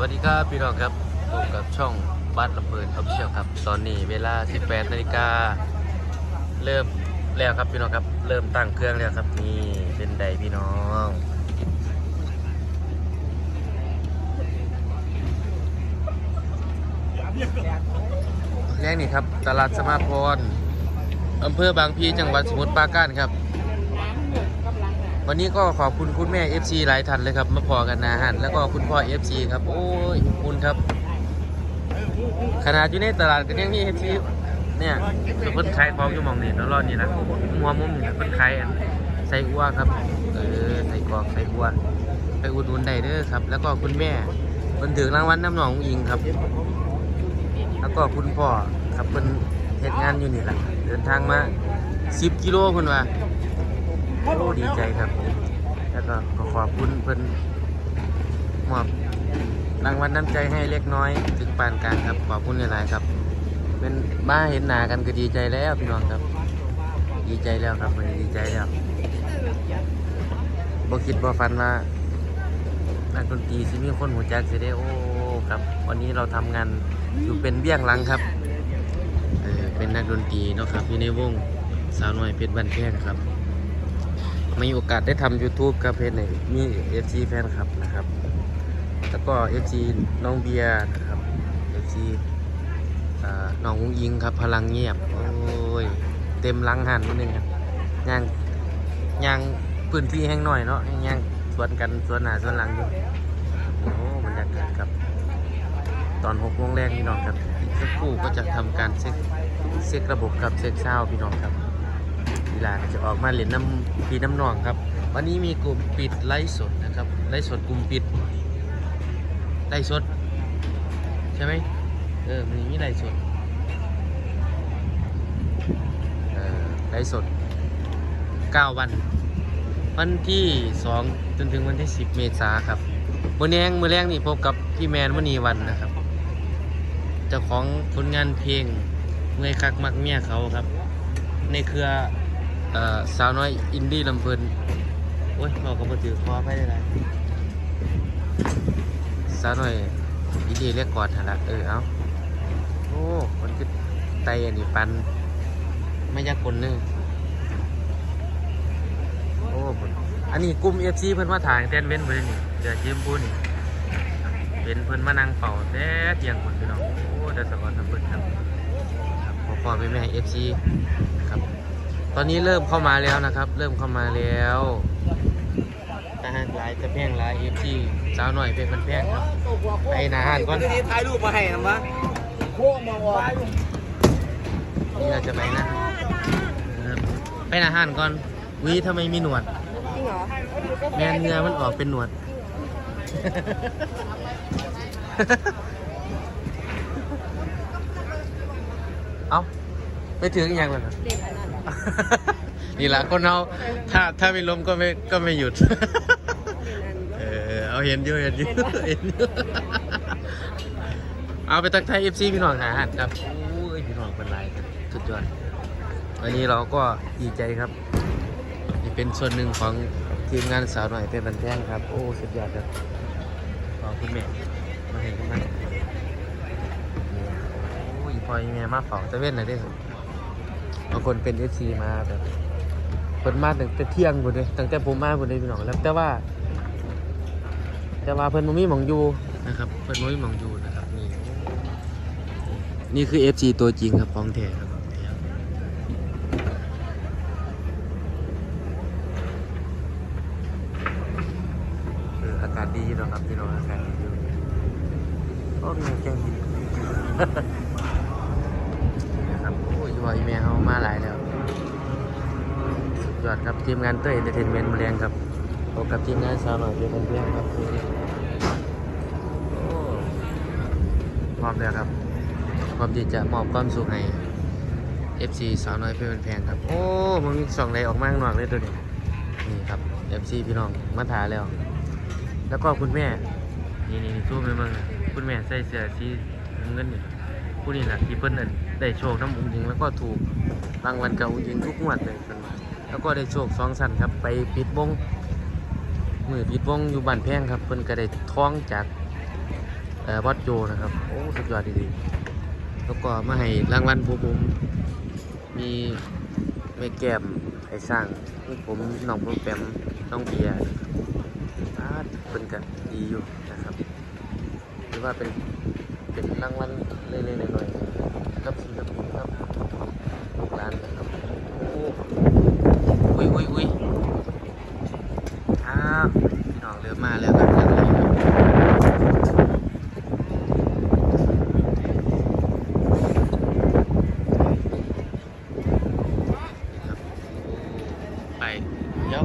วัสดีครับพี่น้องครับพบกับช่องบ้านลำเพลินออฟฟิเชียลครับ ตอนนี้เวลา 18นาฬิกาเริ่มแล้วครับพี่น้องครับ เริ่มตั้งเครื่องแล้วครับนี่เป็นไดพี่น้องแรกนี่ครับ ตลาดสมาพรอำเภอบางพีจังหวัดสมุทรปราการครับ วันนี้ก็ขอบคุณคุณแม่ FC หลายท่านเลยครับ มาพอกันนาหันแล้วก็คุณพ่อ FC ครับ โอ้ยขอบคุณครับ ขนาดอยู่ในตลาดก็ยังมี FC เนี่ยคือเพิ่นขายของอยู่หมองนี่แล้วรอดนี่นะมัวมุมเนี่ยเพิ่นขายอันใส่อัวครับ เออใส่กรอกใส่อัว ไปอุดหนุนได้เด้อครับ แล้วก็คุณแม่เพิ่นถือรางวัลน้ำหนองอิงครับ แล้วก็คุณพ่อครับเพิ่นเฮ็ดงานอยู่นี่แหละเดินทางมา 10 กิโลเพิ่นว่า โอ้ดีใจครับ แล้วก็ขอขอบคุณเพิ่นมอบรางวัลน้ำใจให้เล็กน้อยถึงปานกลางครับ ขอบคุณหลายๆครับ เป็นมาเห็นหน้ากันก็ดีใจแล้วพี่น้องครับ ดีใจแล้วครับวันนี้ดีใจแล้วบ่คิดบ่ฝันว่านักดนตรีสิมีคนหูจักสิได้โอ้ครับ วันนี้เราทำงานอยู่เป็นเบี้ยงหลังครับเเป็นนักดนตรีเนาะครับอยู่ในวงสาวน้อยเพชรบ้านแพงครับ มีโอกาสได้ทำ YouTube ครับเพจไหนมี FC แฟนคลับนะครับ แล้วก็ FC น้องเบียร์นะครับ FC อ่าน้องอุ้งยิงครับ พลังเงียบ โอ้ย เต็มลังหันนิดนึงครับย่างย่างพื้นที่แห้งหน่อยเนาะย่างสวนกันสวนหนาสวนหลังอยู่โอ้บรรยากาศครับ ตอนหกโมงแรกพี่น้องครับอีกสักครู่ก็จะทำการเช็คเช็คระบบครับเช็คเช้าพี่น้องครับีฬาก็จะออกมาเล่นน้ำพีน้ำนองครับ วันนี้มีกลุ่มปิดไลฟ์สดนะครับไลฟ์สดกลุ่มปิดไลฟ์สด ใช่ไหมเออมันมีไลฟ์สดเออไลฟ์สด 9 วัน วันที่ 2 จนถึงวันที่ 10 เมษาครับมือแรงมือแรงนี่พบกับพี่แมนมณีวันนะครับเจ้าของผลงานเพลงเมื่อยคักมักเมียเขาครับ ในเครือ สาวน้อยอินดี้ลำเพลินโอ้ยเราก็มาถือคอไปได้ไรสาวน้อยอินดี้เรียกกอดหันละเออเอาโอ้มันคือไตอันนี้ปันไม่ยากคนนึงโอ้เพิ่นอันนี้กลุ่มเอฟซีเพิ่นมาถ่ายเต้นเว้นเพิ่นนี่เดี๋ยวจิมพูนี่เป็นเพิ่นมานั่งเป่าแต่เที่ยงคนพี่น้องโอ้เดี๋ยวสกอนทำเพิ่นครับครับขอขอไปแม่เอฟซีครับ ตอนนี้เริ่มเข้ามาแล้วนะครับ เริ่มเข้ามาแล้วทหารหลายจะแพงหลายเอฟซีสาวหน่อยเป็นมันแพงครับไปหนาหานก่อนถ่ายรูปมาให้นะมะพวกมาวะนี่เราจะไปนะเออไปหนาหานก่อนวิทำไมมีหนวดจริงเหรอแมนเนื้อมันออกเป็นหนวดเอาไปถึงอีกอย่างเลยนะเด็กอั นี่แหละคนเราถ้าถ้าไม่ล้มก็ไม่ก็ไม่หยุด เออเอาเห็นอยู่เห็นอยู่เห็นอยู่เอาไปตักไทยเอฟซีพี่น้องหาหันครับโอ้ยพี่น้องเป็นไรกันสุดยอดวันนี้เราก็ดีใจครับนี่เป็นส่วนหนึ่งของทีมงานสาวหน่อยเป็นบันแท่งครับ โอ้สุดยอดครับขอบคุณแม่มาเห็นกันไหมโอ้ยพอยังไงมาเฝ้าตะเว้นหน่อยได้สิ บางคนเป็นเอฟซีมาแบบเปิดมาตั้งแต่เที่ยงหมดเลยตั้งแต่ผมมาหมดเลยพี่น้องแล้วแต่ว่า แต่ว่าเพิ่นบ่มีหมองอยู่นะครับเพิ่นบ่มีหมองอยู่นะครับนี่นี่คือ FC ตัวจริงครับของแท้ครับอากาศดีนะครับพี่น้องอากาศดีอยู่โอ้มีแกงดี อยอยแม่เฮามาหลายแล้วสุดยอดครับทีมงานเต้ยเอนเตอร์เทนเมนต์มาแรงครับพบกับทีมงานสาวหน่อยเป็นเพื่อนครับโอ้พร้อมแล้วครับพร้อมที่จะมอบความสุขให้ FC สาวน้อยเพื่อนแพงครับ โอ้มันมีสองไรออกมาข้างนอกเลยตัวนี้นี่ครับ FC พี่น้องมาถ่ายแล้ว แล้วก็คุณแม่ นี่นี่สู้ไปมั่งคุณแม่ใส่เสื้อสีเงินนี่ผู้นี้แหละที่เพิ่นนั่น ได้โชคน้ำอุ้งยิงแล้วก็ถูกรางวัลกับอุ้งยิงทุกงวดเลยเพิ่นแล้วก็ได้โชคสองสันครับ ไปปิดวงมือปิดวงอยู่บ้านแพงครับเพิ่นก็ได้ท้องจากวัดโจนะครับโอ้สุดยอดดีๆแล้วก็มาให้รางวัลผมผมมีไม่แก้มไอ้สร้างผมน้องผมแปมน้องเบียร์นะครับอ่าเป็นกันดีอยู่นะครับ หรือว่าเป็น เป็นรางวัลเล็กๆน้อยๆกับศิลปินครับลูกหลานครับโอ้อุ้ยอุ้ยอุ้ยอ้าวพี่น้องเริ่มมาแล้วครับเริ่มมาแล้วครับไปเดี๋ยว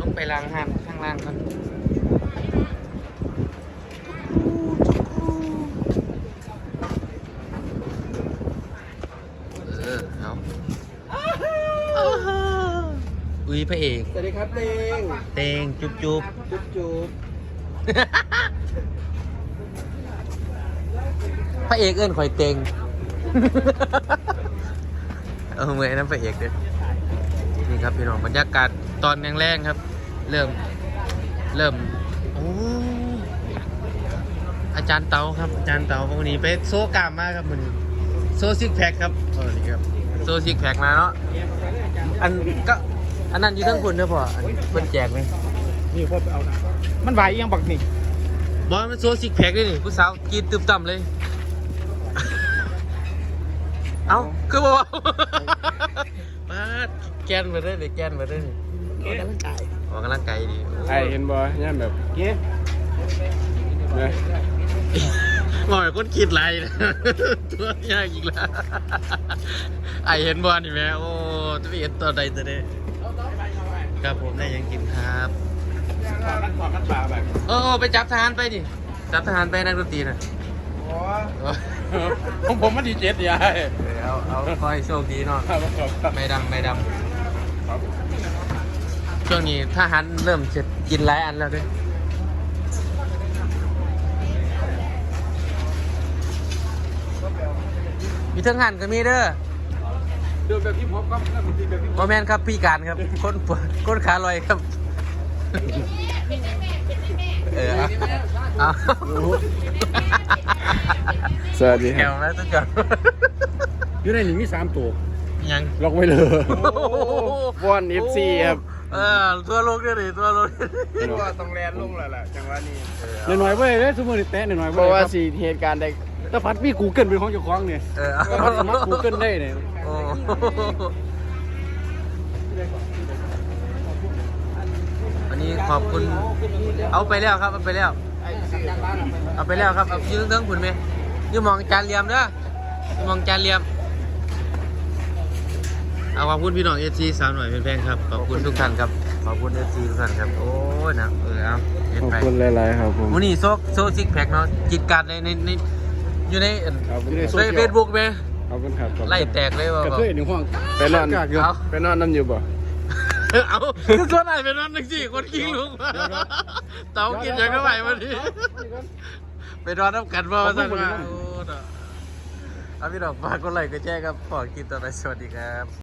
ต้องไปล้างห้ามข้างล่างก่อนเออเอาอุ้ย พระเอก สวัสดีครับเตงเตงจุ๊บจุ๊บจุ๊บจุ๊บพระเอกเอิ้นข่อยเตงเออเหมือนนั้นพระเอกเลยนี่ครับพี่น้องบรรยากาศตอนแรงๆครับ เริ่มเริ่มโอ้อาจารย์เตาครับอาจารย์เตาวันนี้ไปโซกล้ามมาครับวันนี้โซซิกแพคครับเออนี่ครับโซซิกแพคมาเนาะอันก็ อันนั้นอยู่ทั้งคนเด้อพ่ออันเพิ่นแจกไหมนี่พ่อไปเอานะมันไหวเอียงบักนี่บอลมันโซซิกแพคด้วยนี่ผู้สาวกรีดตึมต่ำเลย เอ้าคือบอกว่ามาดแกนมาได้เลยแกนมาได้เลยออกกำลังกายออกกำลังกายดีไอเห็นบ่ย่ามแบบเก๊นะบ่อยคนคิดไรนะตัวยากอีกแล้วไอเห็นบอลนี่แม่โอ้จะไปเห็นตัวใดตัวนี้ ครับผมได้ยังกินครับถอดกันถอดกันป่าแบบโอ้ไปจับทหารไปดิจับทหารไปนักดนตรีน่ะโอ้เออของผมมันดีเจ็ดยายเอาเอาคอยโชคดีเนาะครับครับครับไม่ดำไม่ดครับำช่วงนี้ทหารเริ่มจะกินหลายอันแล้วด้วยมีเทั้งหันก็มีเด้อ เดินแบบที่พบครับนั่นมันแบบที่โมแมนครับพี่การครับคนปวดคนขาลอยครับเออเอาเอาสวัสดีแถวแล้วทุกคนอยู่ในหนึ่งมีสามตัวยัง ล็อกไว้เลย วอนเอฟซีครับ เออตัวโลกเนี่ยดิตัวโลกเนี่ยดิก็ต้องแลนลงแล้วล่ะจังหวะนี้ หน่อยหน่อยๆเว้ยเด้สมมติแตะหน่อยหน่อยๆเพเว้ยราะว่าครับสี่เหตุการณ์ใด ถ้าพัดมีกูเกิลเป็นของเจ้าของเนี่ยเออถ้าพัดสมัครกูเกิลได้เนี่ยโอ้วันนี้ขอบคุณ เอาไปแล้วครับ เอาไปแล้วไอ้สี่บ้านเอาไปแล้วครับ เอายืนเทิงคุณไหมยืนมองจานเหลี่ยมเด้อยืนมองจานเหลี่ยม เอาขอบคุณพี่น้องเอซีสาวหน่อยเป็นแพงครับ ขอบคุณทุกท่านครับ ขอบคุณเอซีทุกท่านครับ โอ้ยนะเออเอาเห็นขอบไปคุณหลายๆครับผมวันนี้โซกโซซิกแพคเนาะจิตการในในใน อยู่ในครับผมในเฟซบุ๊กไหมขอบคุณครับขอบคุณไล่แตกเลยว่า กระเทยหนึ่งห้องไปนอนกากอยู่เอาไปนอนน้ำอยู่บ่ เอาคือส่วนไหนเป็นนั่นหนึ่งสี่คนกิ้งลุกเตากินอย่างเท่าไหร่วันนี้ ไปนอนน้ำกันบ่มาสั่งมาโอ้เนาะเอาพี่ดอกฝากกดไลค์กดแชร์ครับขอกินต่อไปสวัสดีครับ